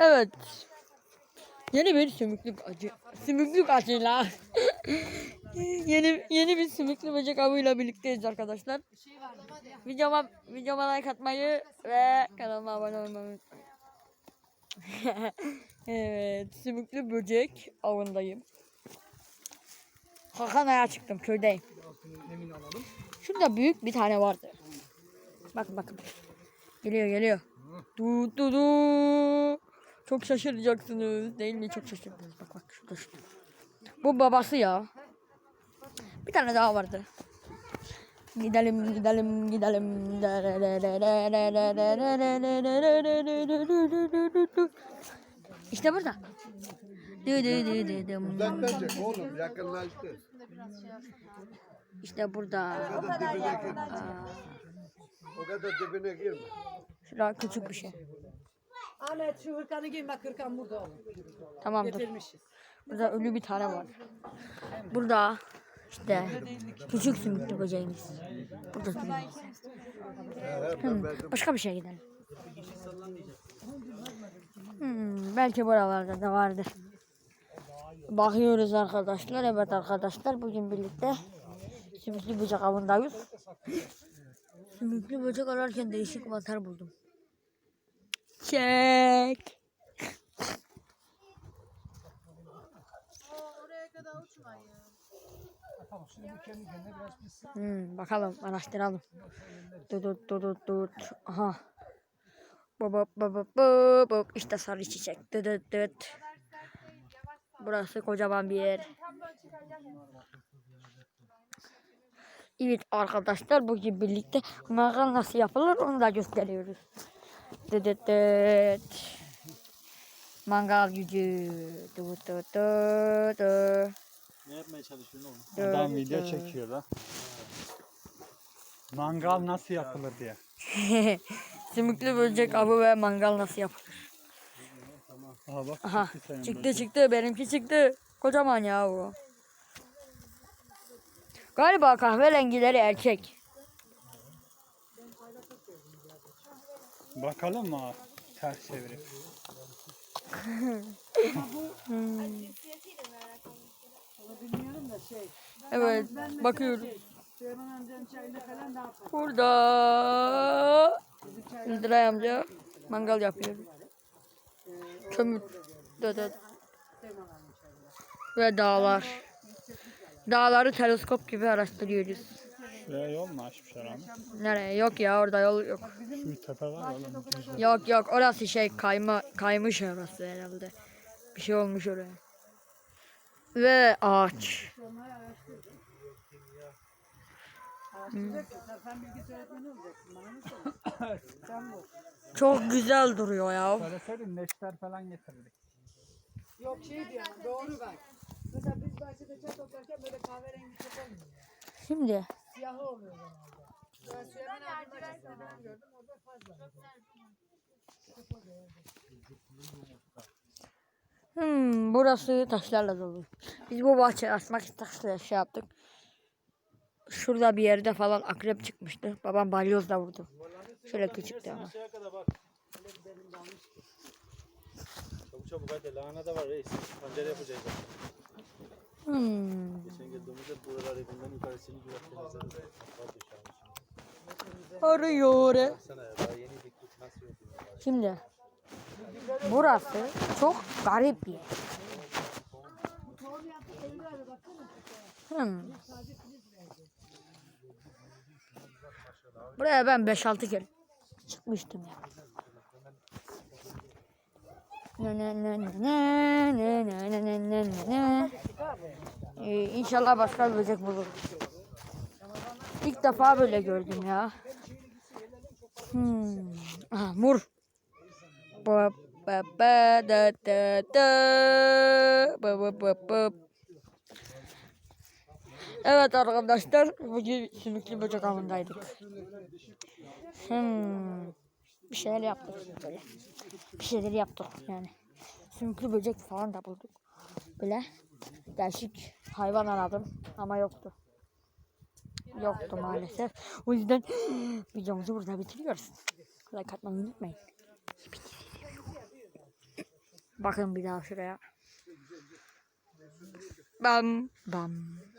Evet. Yeni bir sümüklük acı. Sümüklük acıyla. yeni yeni bir sümüklü böcek avıyla birlikteyiz arkadaşlar. Videoma videoma like atmayı ve kanalıma abone olmayı evet, sümüklü böcek avındayım. Hakan Ay'a çıktım köydeyim. Şurada büyük bir tane vardı. Bakın bakın. Geliyor geliyor. Du du du. Çok şaşıracaksınız. Değil mi? Çok şaşırdınız. Bak bak şurada şurada. Bu babası ya. Bir tane daha vardı. Gidelim gidelim gidelim. İşte burada. Dü dü dü dü dım. Uzaklaşacak oğlum yakınlaştı. İşte burada. O kadar dibine girme. Şurada küçük bir şey. Ahmet şu hırkanı giyme kırkan burada oğlum. Tamamdır. Getirmişiz. Burada ölü bir tane var. Burada işte küçük sümüklü böceğimiz. Burada. Hmm, başka bir şey gidelim. Hmm, belki buralarda da vardır. Bakıyoruz arkadaşlar. Evet arkadaşlar bugün birlikte sümüklü böcek avındayız. Sümüklü böcek ararken değişik mantar buldum. Çek. Hmm, bakalım araştıralım. Tut tut tut tut tut. Aha. Baba baba baba işte sarı çiçek. Tut tut tut. Burası kocaman bir yer. Evet arkadaşlar bugün birlikte mangal nasıl yapılır onu da gösteriyoruz. Tut. Mangal gücü. Tut tut tut. Ne yapmaya çalışıyorsun oğlum? Adam video çekiyor da. Mangal nasıl yapılır diye. Sümüklü böcek avı ve mangal nasıl yapılır? Aha bak Aha çıktı senin çıktı çıktı benimki çıktı. Kocaman ya bu. Galiba kahverengileri erkek. Bakalım mı? Ters çevirip. Bilmiyorum da. Evet bakıyoruz. Süleyman amcanın? Burada İldiray amca mangal yapıyor. Kömür. Dı dı. Ve dağlar. Dağları teleskop gibi araştırıyoruz. Şuraya yol mu açmışlar abi? Nereye? Yok ya orada yol yok. Şu tepe var ya oğlum. yol. Yok yok orası şey kayma kaymış orası herhalde. Bir şey olmuş oraya. Ve ağaç. Bu. Çok güzel duruyor ya. Söyleseydin neşter falan getirdik. Yok şey diyorum doğru bak. Mesela biz bahçede çay toplarken böyle kahverengi çöp olmuyor. Şimdi Siyahı oluyor genelde. Ben Süleyman abinin falan gördüm. Orada fazla. hmm, burası taşlarla dolu. Biz bu bahçeyi açmak için şey yaptık. Şurada bir yerde falan akrep çıkmıştı. Babam balyozla vurdu. Şöyle küçüktü ama. Aşağıya kadar bak. Çabuk çabuk hadi lahana da var reis. Pancar yapacağız. Hmm. Geldiğimizde buralar evinden yukarısını temizledik. İçin. Arıyor. Baksana ya daha yeni diktik nasıl yok. Şimdi burası çok garip bir yer. Hmm. Buraya ben 5-6 kere çıkmıştım ya. Ne ne ne ne ne ne ne ne ne ne ne ne. Ee, İnşallah başka böcek bulurum. İlk defa böyle gördüm ya. Hmm. Aha, mur. Ba ba ba da da da ba ba ba ba. Evet arkadaşlar bugün sümüklü böcek avındaydık. Hmm. Bir şeyler yaptık böyle. Bir şeyler yaptık yani. Sümüklü böcek falan da bulduk. Böyle değişik hayvan aradım ama yoktu. Yoktu maalesef. O yüzden videomuzu burada bitiriyoruz. Like atmayı unutmayın. Bakın bir daha şuraya. Bam bam